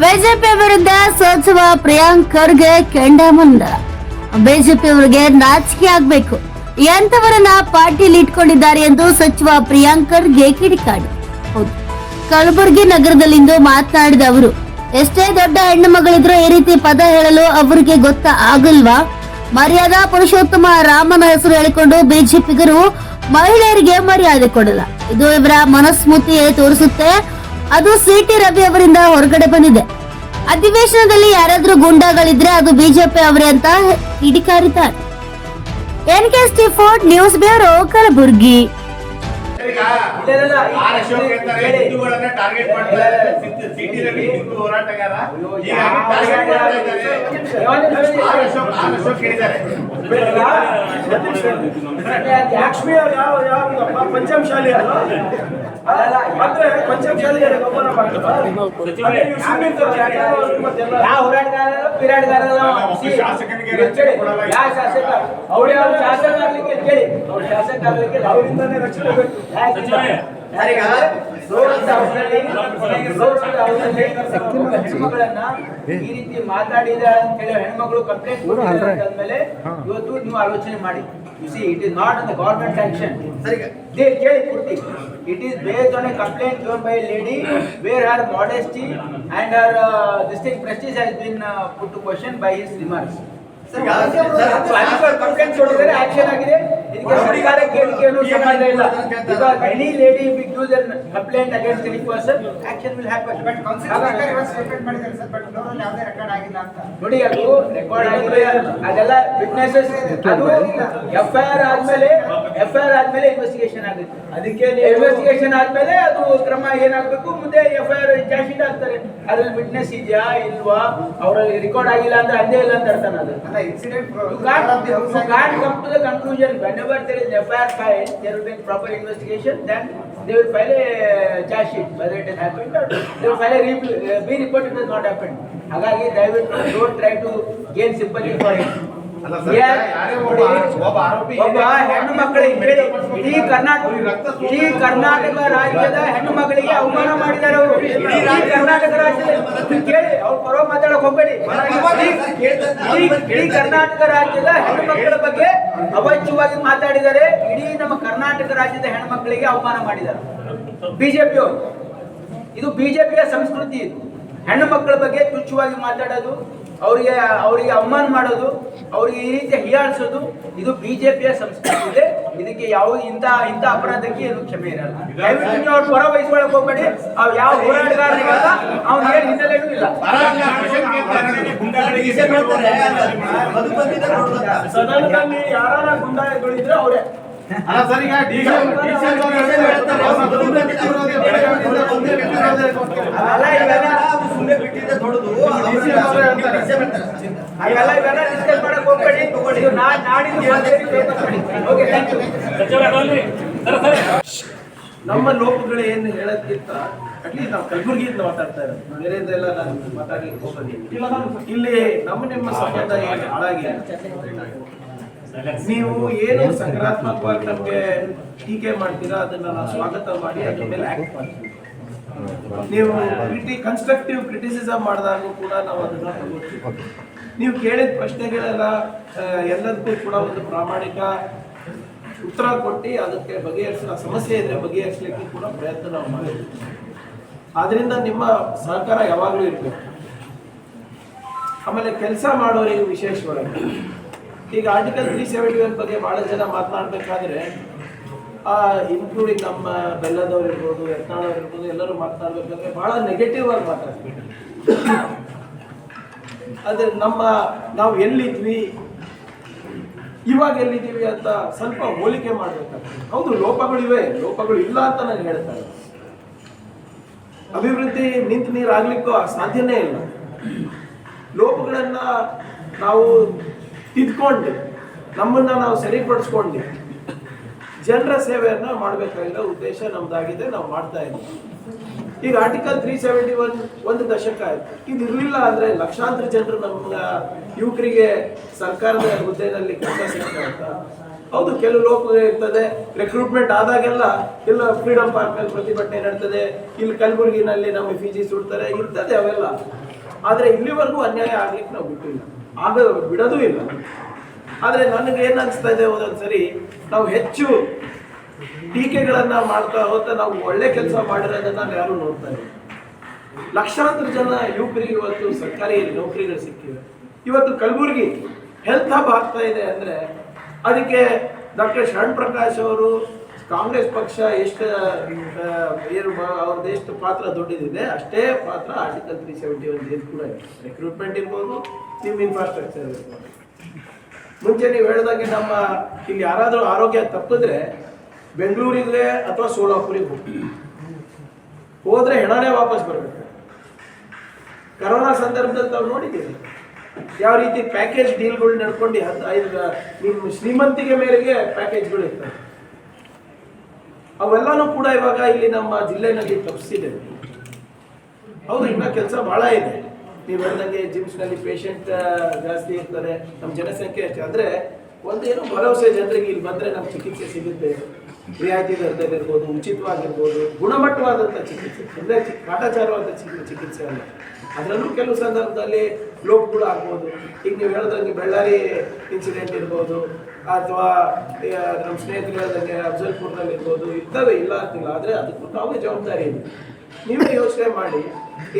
BJP ವಿರುದ್ಧ ಸಚಿವ Priyank Kharge ಕೆಂಡಾಮಂದ BJP ಅವರಿಗೆ ನಾಚಿಕೆ ಆಗ್ಬೇಕು. ಎಂತವರನ್ನ ಪಾರ್ಟಿಲಿ ಇಟ್ಕೊಂಡಿದ್ದಾರೆ ಎಂದು ಸಚಿವ ಪ್ರಿಯಾಂಕ್ ಖರ್ಗೆ ಕಿಡಿಕಾಡಿ. ಹೌದು. ಕಲಬುರಗಿ ನಗರದಲ್ಲಿಂದು ಮಾತನಾಡಿದ ಅವರು, ಎಷ್ಟೇ ದೊಡ್ಡ ಹೆಣ್ಣು ಮಗಳಿದ್ರು ಈ ರೀತಿ ಪದ ಹೇಳಲು ಅವರಿಗೆ ಗೊತ್ತ ಆಗಲ್ವಾ? ಮರ್ಯಾದಾ ಪುರುಷೋತ್ತಮ ರಾಮನ ಹೆಸರು ಹೇಳಿಕೊಂಡು ಬಿಜೆಪಿಗರು ಮಹಿಳೆಯರಿಗೆ ಮರ್ಯಾದೆ ಕೊಡಲ್ಲ. ಇದು ಇವರ ಮನಸ್ಮೃತಿಯೇ ತೋರಿಸುತ್ತೆ. ಅದು ಸಿಟಿ ರವಿ ಅವರಿಂದ ಹೊರಗಡೆ ಬಂದಿದೆ. ಅಧಿವೇಶನದಲ್ಲಿ ಯಾರಾದ್ರೂ ಗುಂಡಾಗಳಿದ್ರೆ ಅದು ಬಿಜೆಪಿ ಅವರೇ ಅಂತ ಕಿಡಿಕಾರಿದ್ದಾರೆ N K Stifford news bureau Kalaburagi. ಹಿಂದೂಗಳನ್ನ target ಮಾಡ್ತಾರೆ. C T- C T Ravi Hindu ಹೋರಾಟಗಾರ. ಟಾರ್ಗೆಟ್ ಮಾಡ್ತಾ ಇದ್ದಾರೆ. ಆರ್ ಅಶೋಕ್ ಆರ್ ಅಶೋಕ್ ಹೇಳಿದ್ದಾರೆ. ಲಕ್ಷ್ಮಿ ಅವ್ರು ಯಾವ ಯಾವ ಪಂಚಮಶಾಲಿ ಅಲ್ಲ ಅಂದ್ರೆ ಪಂಚಮಶಾಲಿ ಒಬ್ಬರ ಯಾವ ಹೋರಾಟಗಾರ ಕೊಡಲ್ಲ. ಯಾವ ಶಾಸಕ? ಅವ್ರು ಯಾವ ಶಾಸಕ ಆಗ್ಲಿಕ್ಕೆ ಕೇಳಿ. ಅವ್ರು ಶಾಸಕ ಆಗ್ಲಿಕ್ಕೆ ಅವರಿಂದಾನೇ ರಕ್ಷಣೆ ಬೇಕು. ಹೆಣ್ಮಗಳನ್ನ ಈ ರೀತಿ ಮಾತಾಡಿದ ಅಂತ ಹೇಳಿ ಹೆಣ್ಮಗಳು ಕಂಪ್ಲೇಂಟ್ ಆದ್ಮೇಲೆ ಇವತ್ತು ನೀವು ಆಲೋಚನೆ ಮಾಡಿ. You see it is not an government action ಸರಿಗ. ಕೇಳಿ ಪೂರ್ತಿ. It is based on a complaint given by lady where where modesty and and her prestige has been put question by his remarks complaint action ಆಗಿದೆ. ಇದಕ್ಕೆ ಸರ್ಕಾರ ಕೇಳಿಕೆ ಏನು ಸಂಬಂಧ ಇಲ್ಲ. Because any lady if use an complaint against any person action will happen ನೋಡಿ ಅದು record ಆಗಿಲ್ಲ. ಅದೆಲ್ಲ ವಿಟ್ನೆಸಸ್ ಅದು ಎಫ್ ಐ ಆರ್ ಆದ್ಮೇಲೆ ಎಫ್ ಐ ಆರ್ ಆದ್ಮೇಲೆ ಇನ್ವೆಸ್ಟಿಗೇಷನ್ ಆಗುತ್ತೆ. ಅದಕ್ಕೆ ಇನ್ವೆಸ್ಟಿಗೇಷನ್ ಆದ್ಮೇಲೆ ಅದು ಕ್ರಮ ಏನಾಗಬೇಕು? ಮುಂದೆ F I R charge sheet ಹಾಕ್ತಾರೆ. ಅದ್ರಲ್ಲಿ ವಿಟ್ನೆಸ್ ಇದೆಯಾ ಇಲ್ವಾ? ಅವ್ರ ರೆಕಾರ್ಡ್ ಆಗಿಲ್ಲ ಅಂದ್ರೆ ಅಂದೇ ಇಲ್ಲ ಅಂತ ಅರ್ಥನ ಅದು incident can't conclusion. whenever there is FIR filed, there will be proper investigation, then they will file a charge sheet, whether it has happened or they will file a re- uh, report if it has not happened. Hagagi, they will don't try to gain sympathy for it. ಹೆಣ್ಣು ಮಕ್ಕಳಿಗೆ ಕೇಳಿ, ಇಡೀ ಕರ್ನಾಟಕ ಇಡೀ ಕರ್ನಾಟಕ ರಾಜ್ಯದ ಹೆಣ್ಣು ಮಕ್ಕಳಿಗೆ ಅವಮಾನ ಮಾಡಿದ್ದಾರೆ ಅವರು. ಇಡೀ ಕರ್ನಾಟಕ ರಾಜ್ಯದ ಕೇಳಿ ಅವ್ರು ಪರವಾಗಿ ಮಾತಾಡಕ್ ಹೋಗ್ಬೇಡಿ. ಇಡೀ ಕರ್ನಾಟಕ ರಾಜ್ಯದ ಹೆಣ್ಣು ಮಕ್ಕಳ ಬಗ್ಗೆ ಅವಾಚ್ಯವಾಗಿ ಮಾತಾಡಿದ್ದಾರೆ ಇಡೀ ನಮ್ಮ ಕರ್ನಾಟಕ ರಾಜ್ಯದ ಹೆಣ್ಣು ಮಕ್ಕಳಿಗೆ ಅವಮಾನ ಮಾಡಿದ್ದಾರೆ. ಬಿಜೆಪಿ ಅವರು ಇದು ಬಿಜೆಪಿಯ ಸಂಸ್ಕೃತಿ ಇದು. ಹೆಣ್ಣು ಮಕ್ಕಳ ಬಗ್ಗೆ ತುಚ್ಛವಾಗಿ ಮಾತಾಡೋದು ಅವರಿಗೆ ಅವರಿಗೆ ಅಮ್ಮನ್ ಮಾಡೋದು ಅವರಿಗೆ ಈ ರೀತಿ ಹೀಯಾಳಿಸೋದು ಇದು ಬಿಜೆಪಿಯ ಸಂಸ್ಕೃತಿ ಇದೆ. ಇದಕ್ಕೆ ಯಾವ ಇಂತ ಇಂತ ಅಪರಾಧಕ್ಕೆ ಏನು ಕ್ಷಮೆ ಇರಲ್ಲ. ದಯವಿಟ್ಟು ನೀವು ಹೊರ ವಹಿಸ್ಕೊಳಕ್ ಹೋಗ್ಬೇಡಿ. ಅವ್ರು ಯಾವ ಹೋರಾಟಗಾರರಿಗಲ್ಲ ಅವ್ನ ಏನು ಹಿನ್ನೆಲೆನೂ ಇಲ್ಲ. ಸದನದಲ್ಲಿ ಯಾರ ಗುಂಡಾಗಳಿದ್ರೆ ಅವರೇ. ಇವೆಲ್ಲ ಡಿಸ್ಕಸ್ ಮಾಡಕ್ ಹೋಗ್ಬೇಡಿ ನಾಡಿದ್ದು ನಮ್ಮ ಲೋಕಗಳು ಏನು ಹೇಳಕ್ಕಿಂತ ಅಟ್ಲೀಸ್ಟ್ ನಾವು ಕಲಬುರಗಿಯಿಂದ ಮಾತಾಡ್ತಾ ಇರೋದು ಬೇರೆದೆಲ್ಲ ನಾನು ಮಾತಾಡ್ಲಿಕ್ಕೆ ಹೋಗೋದಿಲ್ಲ ಇಲ್ಲಿ ನಮ್ಮ ನಿಮ್ಮ ಸಂಬಂಧ ಏನು ಹಾಳಾಗಿಲ್ಲ ನೀವು ಏನು ಸಕಾರಾತ್ಮಕವಾಗಿ ನಮಗೆ ಟೀಕೆ ಮಾಡ್ತೀರಾ? ಅದನ್ನ ನಾವು ಸ್ವಾಗತ ಮಾಡಿ, ಅದ್ರ ಮೇಲೆ ಆಕ್ಟ್ ನೀವು ಕ್ರಿಟಿ ಕನ್ಸ್ಟ್ರಕ್ಟಿವ್ ಕ್ರಿಟಿಸಿಸಮ್ ಮಾಡಿದಾಗೂ ಕೂಡ ನಾವು ಅದನ್ನ ನೀವು ಕೇಳಿದ ಪ್ರಶ್ನೆಗಳೆಲ್ಲ ಎಲ್ಲದಕ್ಕೂ ಕೂಡ ಒಂದು ಪ್ರಾಮಾಣಿಕ ಉತ್ತರ ಕೊಟ್ಟು ಅದಕ್ಕೆ ಬಗೆಹರಿಸೋ ಸಮಸ್ಯೆ ಇದ್ರೆ ಬಗೆಹರಿಸಲಿಕ್ಕೆ ಕೂಡ ಪ್ರಯತ್ನ ನಾವು ಮಾಡಿದ್ವಿ ಆದ್ರಿಂದ ನಿಮ್ಮ ಸಹಕಾರ ಯಾವಾಗಲೂ ಇರಬೇಕು. ಆಮೇಲೆ ಕೆಲಸ ಮಾಡೋರಿಗೆ ವಿಶೇಷವಾಗಿ. ಈಗ ಆರ್ಟಿಕಲ್ ತ್ರೀ ಸೆವೆಂಟಿ ಒನ್ ಬಗ್ಗೆ ಬಹಳ ಜನ ಮಾತನಾಡಬೇಕಾದ್ರೆ ಇನ್ಕ್ಲೂಡಿಂಗ್ ನಮ್ಮ ಬೆಲ್ಲದವ್ರು ಇರ್ಬೋದು, ಯತ್ನಾಳವ್ರು ಇರ್ಬೋದು, ಎಲ್ಲರೂ ಮಾತನಾಡಬೇಕಾದ್ರೆ ಬಹಳ ನೆಗೆಟಿವ್ ಆಗಿ ಮಾತಾಡ್ತೀವಿ ಅದೇ ನಮ್ಮ, ನಾವು ಎಲ್ಲಿದ್ವಿ? ಇವಾಗ ಎಲ್ಲಿದ್ದೀವಿ ಅಂತ ಸ್ವಲ್ಪ ಹೋಲಿಕೆ ಮಾಡಬೇಕಾಗ್ತದೆ. ಹೌದು ಲೋಪಗಳಿವೆ ಲೋಪಗಳು ಇಲ್ಲ ಅಂತ ನಾನು ಹೇಳ್ತಾ ಇದ್ದೆ ಅಭಿವೃದ್ಧಿ ನಿಂತು ನೀರು ಆಗ್ಲಿಕ್ಕೂ ಸಾಧ್ಯನೇ ಇಲ್ಲ. ಲೋಪಗಳನ್ನ ನಾವು ತಿದ್ಕೊಂಡು. ನಮ್ಮನ್ನ ನಾವು ಸರಿಪಡಿಸ್ಕೊಂಡು. ಜನರ ಸೇವೆಯನ್ನ ಮಾಡಬೇಕಾಗಿರೋ ಉದ್ದೇಶ ನಮ್ದಾಗಿದೆ, ನಾವು ಮಾಡ್ತಾ ಇದ್ದೀವಿ. ಈಗ ಆರ್ಟಿಕಲ್ ತ್ರೀ ಸೆವೆಂಟಿ ಒನ್ ಒಂದು ದಶಕ ಆಯ್ತು. ಇದು ಇರಲಿಲ್ಲ ಅಂದ್ರೆ ಲಕ್ಷಾಂತರ ಜನರು ನಮ್ಮ ಯುವಕರಿಗೆ ಸರ್ಕಾರದ ಹುದ್ದೆಯಲ್ಲಿ ಕೆಲಸ ಸಿಗ್ತಾ ಹೌದು, ಕೆಲವು ಲೋಕ ಇರ್ತದೆ. ರೆಕ್ರೂಟ್ಮೆಂಟ್ ಆದಾಗೆಲ್ಲ ಇಲ್ಲ ಫ್ರೀಡಂ ಪಾರ್ಕ್ ಅಲ್ಲಿ ಪ್ರತಿಭಟನೆ ನಡ್ತದೆ. ಇಲ್ಲಿ ಕಲಬುರಗಿನಲ್ಲಿ ನಮ್ಮ ಫಿಜಿ ಸುಡ್ತಾರೆ. ಇರ್ತದೆ ಅವೆಲ್ಲ. ಆದರೆ ಇಲ್ಲಿವರೆಗೂ ಅನ್ಯಾಯ ಆಗ್ಲಿಕ್ಕೆ ನಾವು ಬಿಟ್ಟಿಲ್ಲ. ಆಗ ಬಿಡೋದೂ ಇಲ್ಲ. ಆದರೆ ನನಗೆ ಏನು ಅನಿಸ್ತಾ ಇದೆ ಒಂದೊಂದ್ಸರಿ ನಾವು ಹೆಚ್ಚು ಟೀಕೆಗಳನ್ನು ಮಾಡ್ತಾ ಹೋಗ್ತಾ ನಾವು ಒಳ್ಳೆ ಕೆಲಸ ಮಾಡಿರೋದನ್ನ ಯಾರು ನೋಡ್ತಾ ಇಲ್ಲ. ಲಕ್ಷಾಂತರ ಜನ ಯುವಕರಿಗೆ ಇವತ್ತು ಸರ್ಕಾರಿ ನೌಕರಿಗಳು ಸಿಕ್ಕಿವೆ. ಇವತ್ತು ಕಲಬುರಗಿ ಹೆಲ್ತ್ ಹಬ್ ಆಗ್ತಾ ಇದೆ ಅಂದರೆ, ಅದಕ್ಕೆ ಡಾಕ್ಟರ್ ಶರಣ್ ಪ್ರಕಾಶ್ ಅವರು ಕಾಂಗ್ರೆಸ್ ಪಕ್ಷ ಎಷ್ಟು ಏನು ಅವ್ರದ್ದು ಎಷ್ಟು ಪಾತ್ರ ದೊಡ್ಡದಿದೆ, ಅಷ್ಟೇ ಪಾತ್ರ ಆರ್ಟಿಕಲ್ ತ್ರೀ ಸೆವೆಂಟಿ ಒನ್ ಏನು ಕೂಡ ರಿಕ್ರೂಟ್ಮೆಂಟ್ ಇರ್ಬೋದು ನಿಮ್ಮ ಇನ್ಫ್ರಾಸ್ಟ್ರಕ್ಚರ್ ಇರ್ಬೋದು. ಮುಂಚೆ ನೀವು ಹೇಳ್ದಂಗೆ ನಮ್ಮ ಇಲ್ಲಿ ಯಾರಾದರೂ ಆರೋಗ್ಯ ತಪ್ಪಿದ್ರೆ ಬೆಂಗಳೂರಿಗೆ ಅಥವಾ ಸೋಲಾಪುರಿಗೆ ಹೋಗಿ ಹೋದ್ರೆ ಹೆಣನೇ ವಾಪಸ್ ಬರಬೇಕು. ಕರೋನಾ ಸಂದರ್ಭದಲ್ಲಿ ತಾವು ನೋಡಿದ್ದೀರಿ? ಯಾವ ರೀತಿ ಪ್ಯಾಕೇಜ್ ಡೀಲ್ಗಳು ನಡ್ಕೊಂಡು ಹತ್ತು ಐದು ನಿಮ್ಮ ಶ್ರೀಮಂತಿಗೆ ಮೇರೆಗೆ ಪ್ಯಾಕೇಜ್ಗಳು ಇರ್ತವೆ. ಅವೆಲ್ಲನೂ ಕೂಡ ಇವಾಗ ಇಲ್ಲಿ ನಮ್ಮ ಜಿಲ್ಲೆನಲ್ಲಿ ತಪ್ಪಿಸಿದೆ ಹೌದು, ಇನ್ನ ಕೆಲಸ ಬಹಳ ಇದೆ. ನೀವು ಹೇಳ್ದಂಗೆ ಜಿಮ್ಸ್ನಲ್ಲಿ ಪೇಷಂಟ್ ಜಾಸ್ತಿ ಇರ್ತಾರೆ ನಮ್ಮ ಜನಸಂಖ್ಯೆ ಅಷ್ಟೇ ಅಂದ್ರೆ ಒಂದೇನು ಭರವಸೆ ಜನರಿಗೆ ಇಲ್ಲಿ ಬಂದ್ರೆ ನಮ್ಗೆ ಚಿಕಿತ್ಸೆ ಸಿಗುತ್ತೆ. ರಿಯಾಯಿತಿ ದರದಲ್ಲಿ ಉಚಿತವಾಗಿರ್ಬೋದು ಗುಣಮಟ್ಟವಾದಂಥ ಚಿಕಿತ್ಸೆ. ಅಂದರೆ ಕಾಟಾಚಾರವಾದ ಚಿಕಿ- ಚಿಕಿತ್ಸೆ ಅಲ್ಲ. ಅದರಲ್ಲೂ ಕೆಲವು ಸಂದರ್ಭದಲ್ಲಿ ಲೋಪಗಳು ಆಗ್ಬೋದು. ಈಗ ನೀವು ಹೇಳ್ದಂಗೆ ಬೆಳ್ಳಾರಿ ಇನ್ಸಿಡೆಂಟ್ ಇರ್ಬೋದು ಅಥವಾ ನಮ್ಮ ಸ್ನೇಹಿತರು ಹೇಳ್ದಂಗೆ ಅಫ್ಜಲ್ಪುರ್ನಲ್ಲಿ ಇರ್ಬೋದು ಇರ್ತವೆ ಇಲ್ಲ ಅಂತಿಲ್ಲ ಆದರೆ ಅದಕ್ಕೂ ನಾವು ಜವಾಬ್ದಾರಿ ಇದೆ. ನೀವೇ ಯೋಚನೆ ಮಾಡಿ.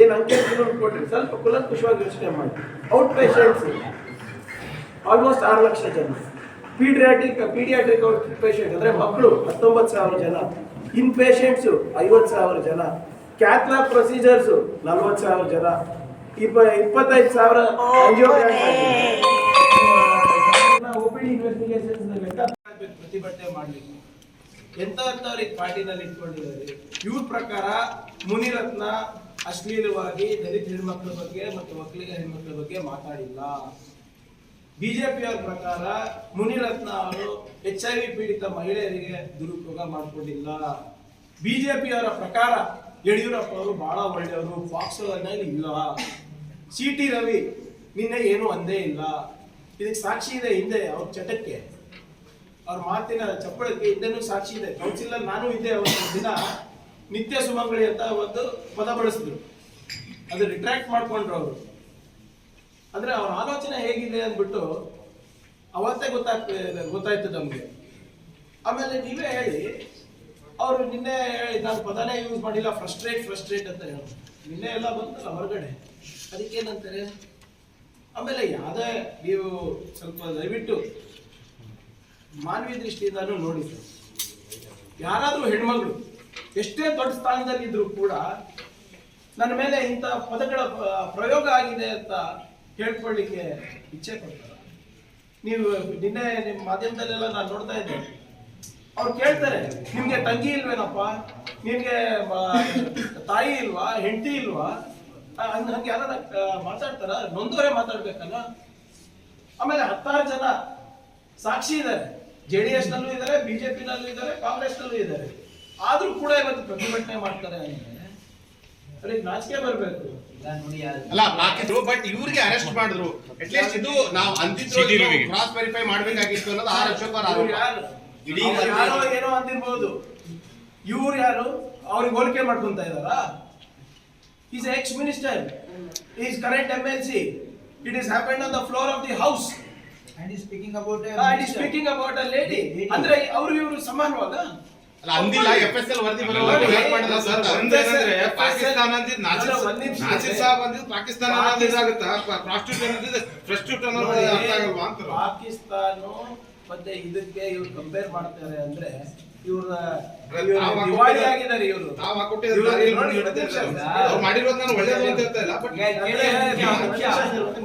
ಏನು ಅಂಕೆ ಕೊಟ್ಟರೆ ಸ್ವಲ್ಪ ಕುಲಂಕುಷವಾಗಿ ಯೋಚನೆ ಮಾಡಿ. ಔಟ್ ಪೇಷಂಟ್ಸ್ ಆಲ್ಮೋಸ್ಟ್ ಆರು ಲಕ್ಷ ಜನ. ಪೀಡಿಯಾಟ್ರಿಕ್ ಪೀಡಿಯಾಟ್ರಿಕ್ ಔಟ್ ಪೇಷಂಟ್ ಅಂದರೆ ಮಕ್ಕಳು ಹತ್ತೊಂಬತ್ತು ಸಾವಿರ ಜನ. ಇನ್ ಪೇಷಂಟ್ಸು ಐವತ್ತು ಸಾವಿರ ಜನ. ಕ್ಯಾತ್ಲಾಬ್ ಪ್ರೊಸೀಜರ್ಸು ನಲ್ವತ್ತು ಸಾವಿರ ಜನ. ಇಪ್ಪ ಇಪ್ಪತ್ತೈದು ಸಾವಿರ ಪ್ರತಿಭಟನೆ ಮಾಡಲಿಕ್ಕೆ. ಎಂತವ್ರಿಗೆ ಪಾರ್ಟಿನಲ್ಲಿ ಇಟ್ಕೊಂಡಿದ್ದಾರೆ. ಇವ್ರ ಪ್ರಕಾರ ಮುನಿರತ್ನ ಅಶ್ಲೀಲವಾಗಿ ದಲಿತ ಹೆಣ್ಮಕ್ಳ ಬಗ್ಗೆ ಮತ್ತು ಒಕ್ಕಲಿಗ ಹೆಣ್ಮಕ್ಳ ಬಗ್ಗೆ ಮಾತಾಡಿಲ್ಲ. ಬಿಜೆಪಿಯವರ ಪ್ರಕಾರ ಮುನಿರತ್ನ ಅವರು ಎಚ್ ಐ ವಿ ಪೀಡಿತ ಮಹಿಳೆಯರಿಗೆ ದುರುಪಯೋಗ ಮಾಡಿಕೊಂಡಿಲ್ಲ. ಬಿಜೆಪಿಯವರ ಪ್ರಕಾರ ಯಡಿಯೂರಪ್ಪ ಅವರು ಬಹಳ ಒಳ್ಳೆಯವರು ಅನ್ನೋದು ಇಲ್ಲ. ಸಿ ಟಿ ರವಿ ನಿನ್ನೆ ಏನು ಅಂದೇ ಇಲ್ಲ. ಇದಕ್ಕೆ ಸಾಕ್ಷಿ ಇದೆ ಹಿಂದೆ ಅವ್ರ ಚಟಕ್ಕೆ. ಅವ್ರ ಮಾತಿನ ಚಪ್ಪಳಕ್ಕೆ ಇದನ್ನು ಸಾಕ್ಷಿ ಇದೆ? ಕೌನ್ಸಿಲರ್ ನಾನು ಇದ್ದೆ ಒಂದು ದಿನ. ನಿತ್ಯ ಸುಮಂಗಳಿ ಅಂತ ಒಂದು ಪದ ಬಳಸಿದ್ರು. ಅದು ರಿಟ್ರಾಕ್ಟ್ ಮಾಡ್ಕೊಂಡ್ರು ಅವರು. ಅಂದ್ರೆ ಅವ್ರ ಆಲೋಚನೆ ಹೇಗಿದೆ ಅಂದ್ಬಿಟ್ಟು ಅವತ್ತೇ ಗೊತ್ತಾಗ್ತದೆ ಗೊತ್ತಾಯ್ತು ನಮ್ಗೆ. ಆಮೇಲೆ ನೀವೇ ಹೇಳಿ, ಅವರು ನಿನ್ನೆ ಹೇಳಿ ನಾನು ಪದನೇ ಯೂಸ್ ಮಾಡಿಲ್ಲ ಫ್ರಸ್ಟ್ರೇಟ್ ಫ್ರಸ್ಟ್ರೇಟ್ ಅಂತ ಹೇಳಿ ನಿನ್ನೆ ಎಲ್ಲ ಬಂತಲ್ಲ ಹೊರಗಡೆ. ಅದಕ್ಕೇನಂತಾರೆ? ಆಮೇಲೆ ಯಾವುದೇ ನೀವು ಸ್ವಲ್ಪ ದಯವಿಟ್ಟು ಮಾನವೀಯ ದೃಷ್ಟಿಯಿಂದನೂ ನೋಡಿದ್ರು. ಯಾರಾದರೂ ಹೆಣ್ಮಗಳು, ಎಷ್ಟೇ ದೊಡ್ಡ ಸ್ಥಾನದಲ್ಲಿದ್ದರೂ ಕೂಡ ನನ್ನ ಮೇಲೆ ಇಂಥ ಪದಗಳ ಪ್ರಯೋಗ ಆಗಿದೆ ಅಂತ ಹೇಳ್ಕೊಳ್ಳಿಕ್ಕೆ ಇಚ್ಛೆ ಕೊಡ್ತಾರೆ ನೀವು ನಿನ್ನೆ ನಿಮ್ಮ ಮಾಧ್ಯಮದಲ್ಲೆಲ್ಲ ನಾನು ನೋಡ್ತಾ ಇದ್ದೆ. ಅವ್ರು ಕೇಳ್ತಾರೆ, ನಿಮಗೆ ತಂಗಿ ಇಲ್ವೇನಪ್ಪ? ನಿಮಗೆ ತಾಯಿ ಇಲ್ವಾ? ಹೆಂಡತಿ ಇಲ್ವಾ? ಹಂಗ್- ಹಂಗೆ ಯಾರ ಮಾತಾಡ್ತಾರ? ನೊಂದವರೇ ಮಾತಾಡ್ಬೇಕಲ್ಲ? ಆಮೇಲೆ ಹತ್ತಾರು ಜನ ಸಾಕ್ಷಿ ಇದ್ದಾರೆ. ಜೆ ಡಿ ಎಸ್ ನಲ್ಲೂ ಇದ್ದಾರೆ ಬಿಜೆಪಿ ನಲ್ಲೂ ಇದ್ದಾರೆ ಕಾಂಗ್ರೆಸ್ ನಲ್ಲೂ ಇದ್ದಾರೆ. ಆದ್ರೂ ಕೂಡ ಇವತ್ತು ಪ್ರತಿಭಟನೆ ಮಾಡ್ತಾರೆ ಅಂದ್ರೆ ಅವ್ರಿಗೆ ನಾಚಿಕೆ ಬರ್ಬೇಕು. ಅಲ್ಲ ಹಾಕಿದ್ರು ಬಟ್ ಇವ್ರಿಗೆ ಅರೆಸ್ಟ್ ಮಾಡಿದ್ರು. ಅಟ್ಲೀಸ್ಟ್ ಇದು ನಾವು ಅಂದಿದ್ರು ಕ್ರಾಸ್ ವೆರಿಫೈ ಮಾಡ್ಬೇಕಾಗಿತ್ತು ಅನ್ನೋದು ಆರ್ ಅಶೋಕ್ ಅವರ ಯಾರು? ಇಡೀ ಯಾರೋ ಏನೋ ಅಂದಿರ್ಬೋದು. ಇವ್ರು ಯಾರು? ಅವ್ರಿಗೆ ಹೋಲಿಕೆ ಮಾಡ್ಕೊಂತ ಇದಾರಾ is ex minister is current M L C it is happened on the floor of the house And he's speaking about a I speaking about a lady ಅಂದ್ರೆ ಅವರು ಇವರು ಸಮಾನವಾಗ ಅಲ್ಲ ಅಂದಿಲ್ಲ ಎಫ್ ಎಸ್ ಎಲ್ ವರದಿ ಬರೋವರೆಗೂ help ಮಾಡಿಲ್ಲ sir ಒಂದೇನಂದ್ರೆ ಪಾಕಿಸ್ತಾನ ಅಂದಿದ್ದು ನಾಸಿರ್ ಅಲ್ಲ, ಒಂದ್ ನಿಮಿಷ. ನಾಸಿರ್ ಸಾಹಬ್ ಅಂದಿದ್ದು ಪಾಕಿಸ್ತಾನ ಅನ್ನೋದು ಇದಾಗುತ್ತಾ? ಪ್ರಾಸ್ಟಿಟ್ಯೂಟ್ ಅನ್ನೋದು ಪ್ರಸ್ಟಿಟ್ಯೂಟ್ ಅನ್ನೋದು ಅರ್ಥ ಆಗಲ್ವಾ ಅಂತ ಪಾಕಿಸ್ತಾನ ಮತ್ತೆ ಇದಕ್ಕೆ ಇವ್ರು ಕಂಪೇರ್ ಮಾಡ್ತಾರೆ ಅಂದ್ರೆ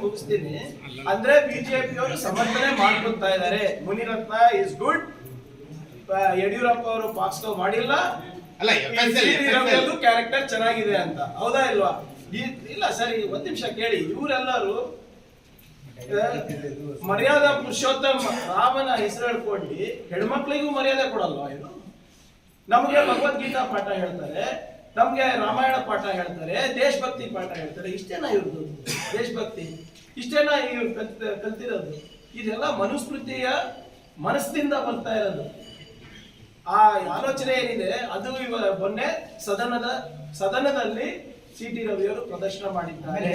ಮುಗಿಸ್ತೀನಿ ಅಂದ್ರೆ ಬಿಜೆಪಿ ಅವರು ಸಮರ್ಥನೆ ಮಾಡ್ಕೊತಾ ಇದ್ದಾರೆ. ಮುನಿರತ್ನ ಇಸ್ ಗುಡ್ ಯಡಿಯೂರಪ್ಪ ಅವರು ಪಾಕ್ಸ್ಕೋ ಮಾಡಿಲ್ಲ. ಅಲ್ಲ ಕ್ಯಾರೆಕ್ಟರ್ ಚೆನ್ನಾಗಿದೆ ಅಂತ. ಹೌದಾ ಇಲ್ವಾ? ಇಲ್ಲ ಸರಿ ಒಂದ್ ನಿಮಿಷ ಕೇಳಿ. ಇವರೆಲ್ಲರೂ ಮರ್ಯಾದಾ ಪುರುಷೋತ್ತಮ ರಾಮನ ಹೆಸರು ಹೇಳ್ಕೊಂಡು ಹೆಣ್ಮಕ್ಳಿಗೂ ಮರ್ಯಾದೆ ಕೊಡಲ್ವಾ ಇದು? ನಮಗೆ ಭಗವದ್ಗೀತಾ ಪಾಠ ಹೇಳ್ತಾರೆ ನಮ್ಗೆ ರಾಮಾಯಣ ಪಾಠ ಹೇಳ್ತಾರೆ ದೇಶಭಕ್ತಿ ಪಾಠ ಹೇಳ್ತಾರೆ. ಇಷ್ಟೇನಾ ಇವ್ರದ್ದು? ದೇಶಭಕ್ತಿ. ಇಷ್ಟೇನಾ ಇವ್ರು ಕಲ್ತ ಕಲ್ತಿರೋದು? ಇದೆಲ್ಲ ಮನುಸ್ಮೃತಿಯ ಮನಸ್ಸಿಂದ ಬರ್ತಾ ಇರೋದು. ಆ ಆಲೋಚನೆ ಏನಿದೆ ಅದು ಇವ ಮೊನ್ನೆ ಸದನದ ಸದನದಲ್ಲಿ ಸಿ ಟಿ ರವಿಯವರು ಪ್ರದರ್ಶನ ಮಾಡಿದ್ದಾರೆ.